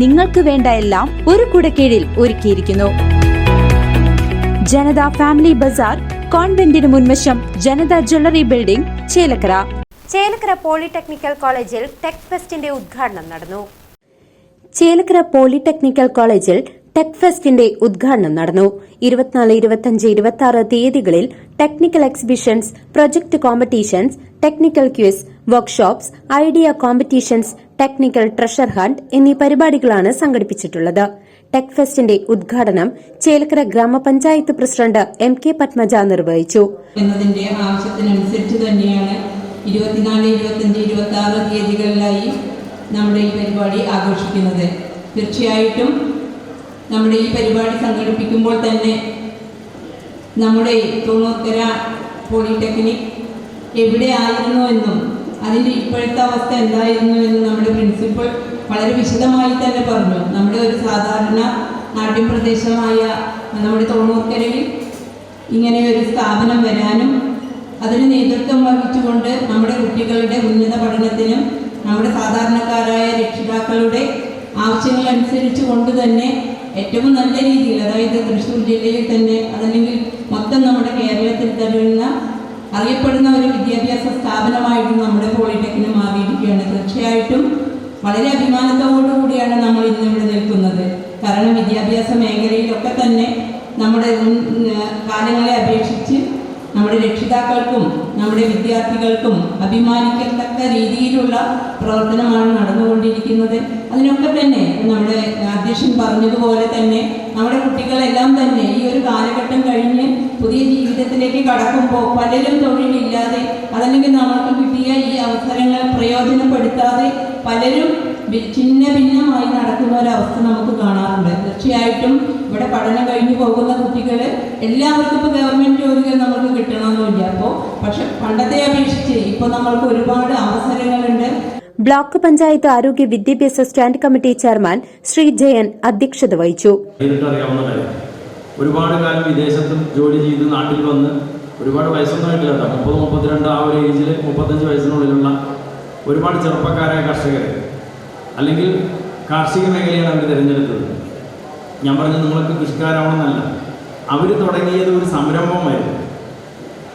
നിങ്ങൾക്ക് വേണ്ട എല്ലാം ഒരു കുടക്കീഴിൽ ഒരുക്കിയിരിക്കുന്നു. ജനത ഫാമിലി ബസാർ കോൺവെന്റിന് മുൻവശം Janata jewellery building Chelakkara. Chelakkara polytechnical കോളേജിൽ ടെക് ഫെസ്റ്റിന്റെ ഉദ്ഘാടനം നടന്നു. ചേലക്കര പോളിടെക്നിക്കൽ കോളേജിൽ ടെക് ഫെസ്റ്റിന്റെ ഉദ്ഘാടനം നടന്നു. ഇരുപത്തിനാല് ഇരുപത്തിയഞ്ച് ഇരുപത്തി ആറ് തീയതികളിൽ technical exhibitions project competitions technical quiz workshops idea competitions technical treasure hunt എന്നീ പരിപാടികളാണ് സംഘടിപ്പിച്ചിട്ടുള്ളത്. ടെക് ഫെസ്റ്റിന്റെ ഉദ്ഘാടനം ചേലക്കര ഗ്രാമപഞ്ചായത്ത് പ്രസിഡന്റ് എം കെ പത്മജ നിർവഹിച്ചു. എന്നതിന്റെ ആവശ്യത്തിനനുസരിച്ച് തന്നെയാണ് ഇരുപത്തിനാല് ഇരുപത്തഞ്ച് ഇരുപത്തി ആറ് തീയതികളിലായി നമ്മുടെ ഈ പരിപാടി ആഘോഷിക്കുന്നത്. തീർച്ചയായിട്ടും നമ്മുടെ ഈ പരിപാടി സംഘടിപ്പിക്കുമ്പോൾ തന്നെ നമ്മുടെ തൊണ്ണൂത്തര പോളിടെക്നിക് എവിടെ ആയിരുന്നു എന്നും അതിന്റെ ഇപ്പോഴത്തെ അവസ്ഥ എന്തായിരുന്നു എന്ന് നമ്മുടെ പ്രിൻസിപ്പൾ വളരെ വിശദമായി തന്നെ പറഞ്ഞു. നമ്മുടെ ഒരു സാധാരണ നാട്യം പ്രദേശമായ നമ്മുടെ തോണൂർക്കരയിൽ ഇങ്ങനെ ഒരു സ്ഥാപനം വരാനും അതിന് നേതൃത്വം വഹിച്ചുകൊണ്ട് നമ്മുടെ കുട്ടികളുടെ ഉന്നത പഠനത്തിനും നമ്മുടെ സാധാരണക്കാരായ രക്ഷിതാക്കളുടെ ആവശ്യങ്ങൾ അനുസരിച്ച് കൊണ്ട് തന്നെ ഏറ്റവും നല്ല രീതിയിൽ അതായത് തൃശ്ശൂർ ജില്ലയിൽ തന്നെ അതല്ലെങ്കിൽ മൊത്തം നമ്മുടെ കേരളത്തിൽ തന്നെ അറിയപ്പെടുന്ന ഒരു വിദ്യാഭ്യാസ സ്ഥാപനമായിട്ടും നമ്മുടെ പോളിടെക്നിക് മാറിയിരിക്കുകയാണ്. തീർച്ചയായിട്ടും വളരെ അഭിമാനത്തോടു കൂടിയാണ് നമ്മൾ ഇന്ന് ഇവിടെ നിൽക്കുന്നത്. കാരണം വിദ്യാഭ്യാസ മേഖലയിലൊക്കെ തന്നെ നമ്മുടെ കാലങ്ങളെ അപേക്ഷിച്ച് നമ്മുടെ രക്ഷിതാക്കൾക്കും നമ്മുടെ വിദ്യാർത്ഥികൾക്കും അഭിമാനിക്കത്തക്ക രീതിയിലുള്ള പ്രവർത്തനമാണ് നടന്നുകൊണ്ടിരിക്കുന്നത്. അതിനൊക്കെ തന്നെ നമ്മുടെ അധ്യക്ഷൻ പറഞ്ഞതുപോലെ തന്നെ നമ്മുടെ കുട്ടികളെല്ലാം തന്നെ ഈ ഒരു കാലഘട്ടം കഴിഞ്ഞ് പുതിയ ജീവിതത്തിലേക്ക് കടക്കുമ്പോൾ പലരും തൊഴിലില്ലാതെ അതല്ലെങ്കിൽ നമ്മൾക്ക് കിട്ടിയ ഈ അവസരങ്ങൾ പ്രയോജനപ്പെടുത്താതെ പലരും ഭിന്ന ഭിന്നമായി നടക്കുന്ന ഒരവസ്ഥ നമുക്ക് കാണാറുണ്ട്. തീർച്ചയായിട്ടും ഇവിടെ പഠനം കഴിഞ്ഞു പോകുന്ന കുട്ടികൾ എല്ലാവർക്കും ഇപ്പോൾ ഗവൺമെന്റ് ജോലികൾ നമുക്ക് കിട്ടണമെന്നില്ല. അപ്പോൾ പക്ഷെ പണ്ടത്തെ അപേക്ഷിച്ച് ഇപ്പോൾ നമ്മൾക്ക് ഒരുപാട് അവസരങ്ങളുണ്ട്. ബ്ലോക്ക് പഞ്ചായത്ത് ആരോഗ്യ വിദ്യാഭ്യാസ stand committee chairman Shri Jayan അധ്യക്ഷത വഹിച്ചു. ഒരുപാട് കാലം വിദേശത്തും ജോലി ചെയ്ത് നാട്ടിൽ വന്ന് ഒരുപാട് വയസ്സൊന്നും ആയിട്ടില്ല മുപ്പത് മുപ്പത്തിരണ്ട് ആ ഒരു ഏജിൽ മുപ്പത്തഞ്ച് വയസ്സിനുള്ളിലുള്ള ഒരുപാട് ചെറുപ്പക്കാരായ കർഷകർ അല്ലെങ്കിൽ കാർഷിക മേഖലയാണ് അവർ തിരഞ്ഞെടുത്തത്. ഞാൻ പറഞ്ഞു നിങ്ങൾക്ക് കൃഷിക്കാരാവണമെന്നല്ല. അവർ തുടങ്ങിയത് ഒരു സംരംഭമായിരുന്നു.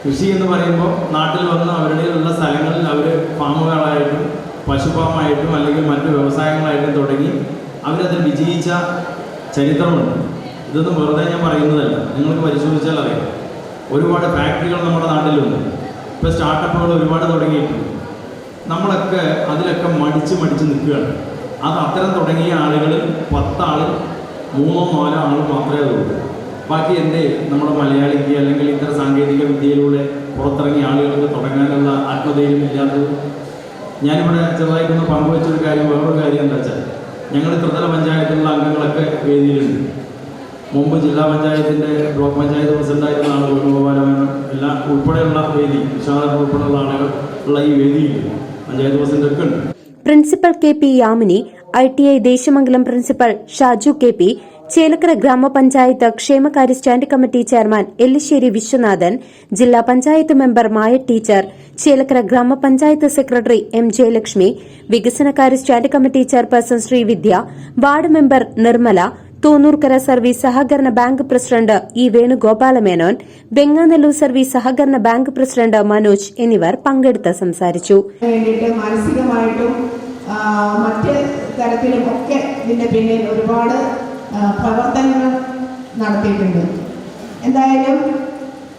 കൃഷി എന്ന് പറയുമ്പോൾ നാട്ടിൽ വന്ന് അവരുടെ ഉള്ള സ്ഥലങ്ങളിൽ അവർ ഫാമുകളായിട്ടും പശുഫാമായിട്ടും അല്ലെങ്കിൽ മറ്റു വ്യവസായങ്ങളായിട്ടും തുടങ്ങി അവരത് വിജയിച്ച ചരിത്രമുണ്ട്. ഇതൊന്നും വെറുതെ ഞാൻ പറയുന്നതല്ല. നിങ്ങൾക്ക് പരിശോധിച്ചാൽ അറിയാം. ഒരുപാട് ഫാക്ടറികൾ നമ്മുടെ നാട്ടിലുണ്ട്. ഇപ്പോൾ സ്റ്റാർട്ടപ്പുകൾ ഒരുപാട് തുടങ്ങിയിട്ടുണ്ട്. നമ്മളൊക്കെ അതിലൊക്കെ മടിച്ച് മടിച്ച് നിൽക്കുകയാണ്. അത് അത്തരം തുടങ്ങിയ ആളുകളിൽ പത്താൾ മൂന്നോ നാലോ ആൾ മാത്രമേ ഉള്ളൂ. ബാക്കി എന്തേ നമ്മുടെ മലയാളിക്ക് അല്ലെങ്കിൽ ഇത്തരം സാങ്കേതിക വിദ്യയിലൂടെ പുറത്തിറങ്ങിയ ആളുകൾക്ക് തുടങ്ങാനുള്ള ആത്മധൈര്യം ഇല്ലാത്തത് ഞാനിവിടെ ചെറുതായിട്ടൊന്ന് പങ്കുവെച്ചൊരു കാര്യം വേറൊരു കാര്യം എന്താ വെച്ചാൽ ഞങ്ങൾ ത്രിതല പഞ്ചായത്തിലുള്ള അംഗങ്ങളൊക്കെ വേദിയിലുണ്ട്. മുമ്പ് ജില്ലാ പഞ്ചായത്തിന്റെ ബ്ലോക്ക് പഞ്ചായത്ത് പ്രസിഡന്റായിരുന്ന ആൾ എല്ലാം ഉൾപ്പെടെയുള്ള വേദി വിശാല ഉൾപ്പെടെയുള്ള ആളുകൾ ഉള്ള ഈ വേദിയിൽ പഞ്ചായത്ത് പ്രസിഡന്റ് ഒക്കെ ഉണ്ട്. Principal K P Yamini I T I Desamangalam principal Shaju K P Chelakkara ഗ്രാമപഞ്ചായത്ത് ക്ഷേമകാര്യ stand committee chairman Ellissery Viswanathan ജില്ലാ പഞ്ചായത്ത് മെമ്പർ മായ ടീച്ചർ ചേലക്കര ഗ്രാമപഞ്ചായത്ത് സെക്രട്ടറി എം ജയലക്ഷ്മി വികസനകാര്യ stand committee chairperson Sreevidya ward member Nirmala Thonnurkara service സഹകരണ bank president E Venugopalamenon Venganallur service സഹകരണ bank president Manoj എന്നിവർ പങ്കെടുത്ത് സംസാരിച്ചു. മാനസികമായിട്ടും മറ്റ് തരത്തിലും ഒക്കെ ഇതിന്റെ പിന്നിൽ ഒരുപാട് പ്രവർത്തനങ്ങൾ നടത്തിയിട്ടുണ്ട്. എന്തായാലും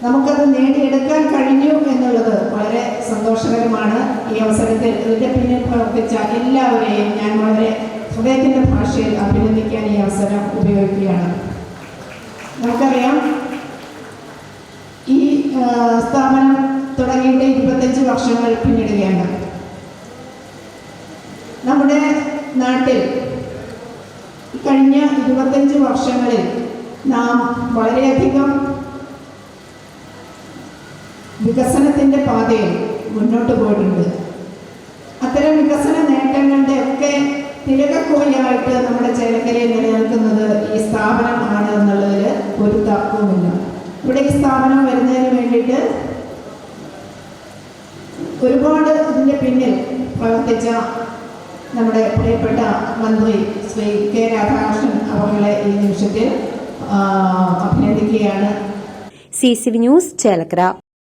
നമുക്കത് നേടിയെടുക്കാൻ കഴിഞ്ഞു എന്നുള്ളത് വളരെ സന്തോഷകരമാണ്. ഈ അവസരത്തിൽ ഇതിന്റെ പിന്നിൽ പ്രവർത്തിച്ച എല്ലാവരെയും ഞാൻ വളരെ ഹൃദയത്തിന്റെ ഭാഷയിൽ അഭിനന്ദിക്കാൻ ഈ അവസരം ഉപയോഗിക്കുകയാണ്. നമുക്കറിയാം ഈ സ്ഥാപനം തുടങ്ങിയിട്ട് ഇരുപത്തഞ്ച് വർഷങ്ങൾ പിന്നിടുകയാണ്. നമ്മുടെ നാട്ടിൽ കഴിഞ്ഞ ഇരുപത്തഞ്ച് വർഷങ്ങളിൽ നാം വളരെയധികം വികസനത്തിന്റെ പാതയിൽ മുന്നോട്ട് പോയിട്ടുണ്ട്. അത്തരം വികസന നേട്ടങ്ങളുടെ ഒക്കെ തിരകക്കോലിയായിട്ട് നമ്മുടെ ചേലക്കരയിൽ നിലനിൽക്കുന്നത് ഈ സ്ഥാപനം ആണ് എന്നുള്ളതിൽ ഒരു തർക്കവുമില്ല. ഇവിടെ ഈ സ്ഥാപനം വരുന്നതിന് വേണ്ടിയിട്ട് ഒരുപാട് ഇതിന്റെ പിന്നിൽ പ്രവർത്തിച്ച നമ്മുടെ പ്രിയപ്പെട്ട മന്ത്രി ശ്രീ കെ രാധാകൃഷ്ണൻ അവരുടെ ഈ നിമിഷത്തിൽ അഭിനന്ദിക്കുകയാണ്. C C news Chelakkara.